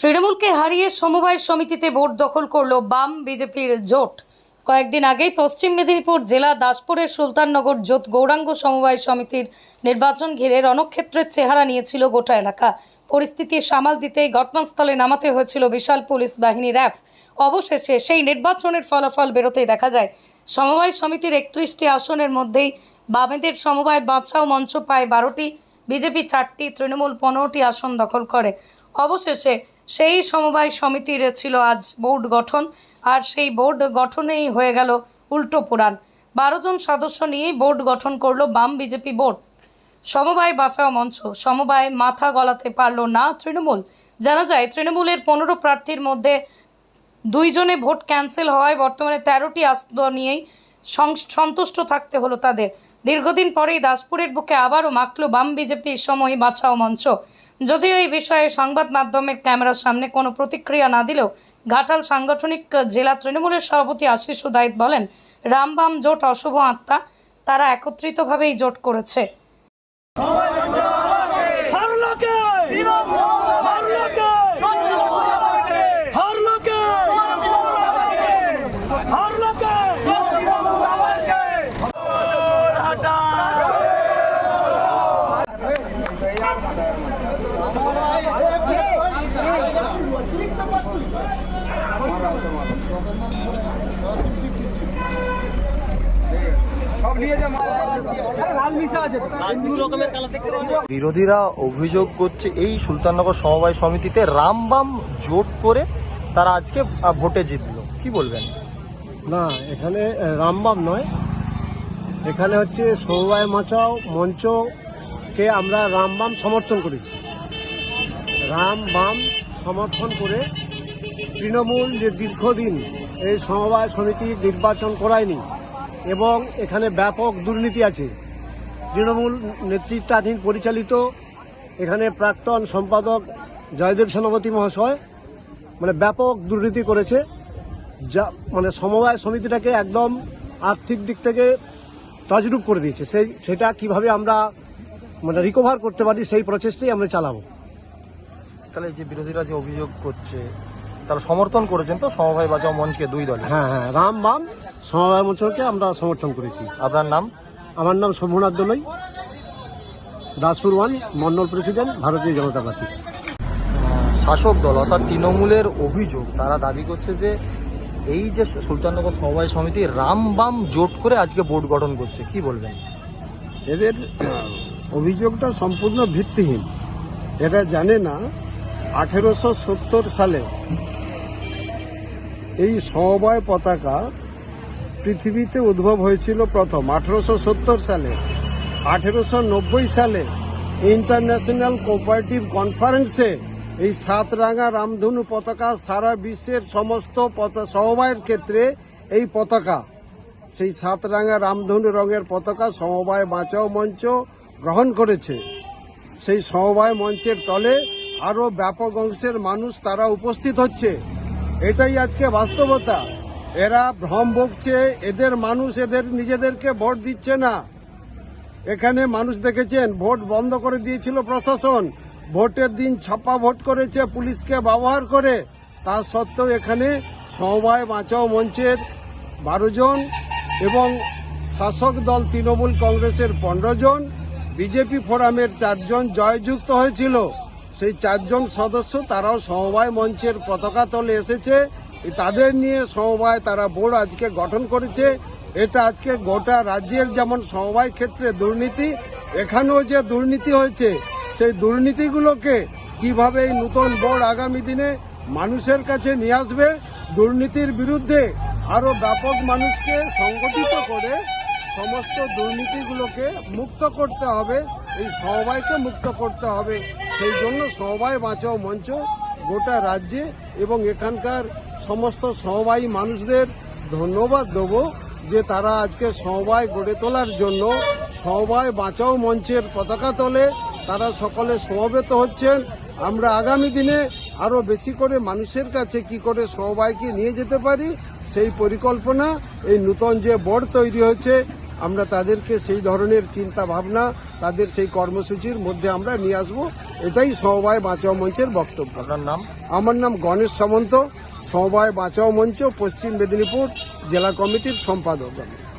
তৃণমূলকে হারিয়ে সমবায় সমিতিতে ভোট দখল করল বাম বিজেপির জোট। কয়েকদিন আগেই পশ্চিম মেদিনীপুর জেলা দাসপুরের সুলতাননগর জোট গৌরাঙ্গ সমবায় সমিতির নির্বাচন ঘিরে রণক্ষেত্রের চেহারা নিয়েছিল গোটা এলাকা। পরিস্থিতি সামাল দিতেই ঘটনাস্থলে নামাতে হয়েছিল বিশাল পুলিশ বাহিনী র্যাফ। অবশেষে সেই নির্বাচনের ফলাফল বেরোতেই দেখা যায়, সমবায় সমিতির একত্রিশটি আসনের মধ্যেই বামেদের সমবায় বাঁচাও মঞ্চ পায় বারোটি, বিজেপি চারটি, তৃণমূল পনেরোটি আসন দখল করে। অবশেষে সেই সমবায় সমিতির ছিল আজ বোর্ড গঠন, আর সেই বোর্ড গঠনেই হয়ে গেল উল্টো পুরাণ বারো জন সদস্য নিয়েই বোর্ড গঠন করল বাম বিজেপি বোর্ড। সমবায় বাঁচাও মঞ্চ, সমবায় মাথা গলাতে পারল না তৃণমূল। জানা যায়, তৃণমূলের পনেরো প্রার্থীর মধ্যে দুইজনে ভোট ক্যান্সেল হওয়ায় বর্তমানে তেরোটি আসন নিয়েই সন্তুষ্ট থাকতে হলো তাদের। দীর্ঘদিন পরেই দাসপুরের বুকে আবারও মাখল বাম বিজেপি সময় বাঁচাও মঞ্চ। যদিও এই বিষয়ে সংবাদ মাধ্যমের ক্যামেরার সামনে কোনো প্রতিক্রিয়া না দিলেও ঘাটাল সাংগঠনিক জেলা তৃণমূলের সভাপতি আশিস উদায়ত বলেন, রামবাম জোট অশুভ আত্মা, তারা একত্রিতভাবেই জোট করেছে। বিরোধীরা অভিযোগ করছে এই সুলতাননগর সমবায় সমিতিতে রামবাম জোট করে তারা আজকে ভোটে জিতলো। কি বলবেন? না, এখানে রামবাম নয়। এখানে হচ্ছে সমবায় মাচাও মঞ্চকে আমরা রামবাম সমর্থন করেছি রামবাম সমর্থন করে তৃণমূল যে দীর্ঘদিন এই সমবায় সমিতি নির্বাচন করায়নি এবং এখানে ব্যাপক দুর্নীতি আছে, তৃণমূল নেতৃত্বাধীন পরিচালিত এখানে প্রাক্তন সম্পাদক জয়দেব সেনাপতি মহাশয় মানে ব্যাপক দুর্নীতি করেছে, যা মানে সমবায় সমিতিটাকে একদম আর্থিক দিক থেকে তজরূপ করে দিয়েছে। সেই সেটা কীভাবে আমরা মানে রিকভার করতে পারি সেই প্রচেষ্টাই আমরা চালাবো। তাহলে যে বিরোধীরা যে অভিযোগ করছে তারা সমর্থন করেছেন তো? সমবায় বাঁচাও মঞ্চকে দুই দলে। হ্যাঁ হ্যাঁ রাম বাম সমবায় মঞ্চকে আমরা সমর্থন করেছি। আপনার নাম? আমার নাম Shambhunath Doloi. Daspur one mandal president Bharatiya Janata Party. শাসক দল অর্থাৎ তৃণমূলের অভিযোগ তারা দাবি করছে যে এই যে সুলতাননগর সমবায় সমিতি রামবাম জোট করে আজকে বোর্ড গঠন করছে কি বলবেন? এদের অভিযোগটা সম্পূর্ণ ভিত্তিহীন। এটা জানে না, আঠেরোশো সত্তর সালে এই সমবায় পতাকা পৃথিবীতে উদ্ভব হয়েছিল প্রথম। আঠেরোশো সত্তর সালে, আঠেরোশো নব্বই সালে ইন্টারন্যাশনাল কোঅপারেটিভ কনফারেন্সে এই সাতরাঙা রামধনু পতাকা সারা বিশ্বের সমস্ত সমবায়ের ক্ষেত্রে এই পতাকা, সেই সাতরাঙা রামধনু রঙের পতাকা সমবায় বাঁচাও মঞ্চ গ্রহণ করেছে। সেই সমবায় মঞ্চের তলে আরও ব্যাপক অংশের মানুষ তারা উপস্থিত হচ্ছে। এটাই আজকে বাস্তবতা। এরা ভ্রম বকছে এদের মানুষ এদের নিজেদেরকে ভোট দিচ্ছে না। এখানে মানুষ দেখেছেন, ভোট বন্ধ করে দিয়েছিল প্রশাসন। ভোটের দিন ছাপা ভোট করেছে, পুলিশকে ব্যবহার করে। তা সত্ত্বেও এখানে সমবায় বাঁচাও মঞ্চের বারো জন এবং শাসক দল তৃণমূল কংগ্রেসের পনেরো জন। বিজেপি ফোরামের চারজন জয়যুক্ত হয়েছিল। সেই চারজন সদস্য তারাও সমবায় মঞ্চের পতাকা তলে এসেছে। তাদের নিয়ে সমবায় তারা বোর্ড আজকে গঠন করেছে। এটা আজকে গোটা রাজ্যের যেমন সমবায় ক্ষেত্রে দুর্নীতি, এখানেও যে দুর্নীতি হয়েছে, সেই দুর্নীতিগুলোকে কীভাবে এই নতুন বোর্ড আগামী দিনে মানুষের কাছে নিয়ে আসবে, দুর্নীতির বিরুদ্ধে আরও ব্যাপক মানুষকে সংগঠিত করে সমস্ত দুর্নীতিগুলোকে মুক্ত করতে হবে, এই সমবায়কে মুক্ত করতে হবে। সেই জন্য সমবায় বাঁচাও মঞ্চ, গোটা রাজ্যে এবং এখানকার সমস্ত সমবায়ী মানুষদের ধন্যবাদ দেব যে তারা আজকে সমবায় গড়ে তোলার জন্য সমবায় বাঁচাও মঞ্চের পতাকা তলে তারা সকলে সমবেত হচ্ছেন। আমরা আগামী দিনে আরও বেশি করে মানুষের কাছে কি করে সমবায়কে নিয়ে যেতে পারি, সেই পরিকল্পনা এই নূতন যে বোর্ড তৈরি হয়েছে আমরা তাদেরকে সেই ধরনের চিন্তা ভাবনা তাদের সেই কর্মসূচির মধ্যে আমরা নিয়ে আসব। এটাই সমবায় বাঁচাও মঞ্চের বক্তব্য। আপনার নাম? আমার নাম গণেশ সামন্ত। সমবায় বাঁচাও মঞ্চ পশ্চিম মেদিনীপুর জেলা কমিটির সম্পাদক আমি।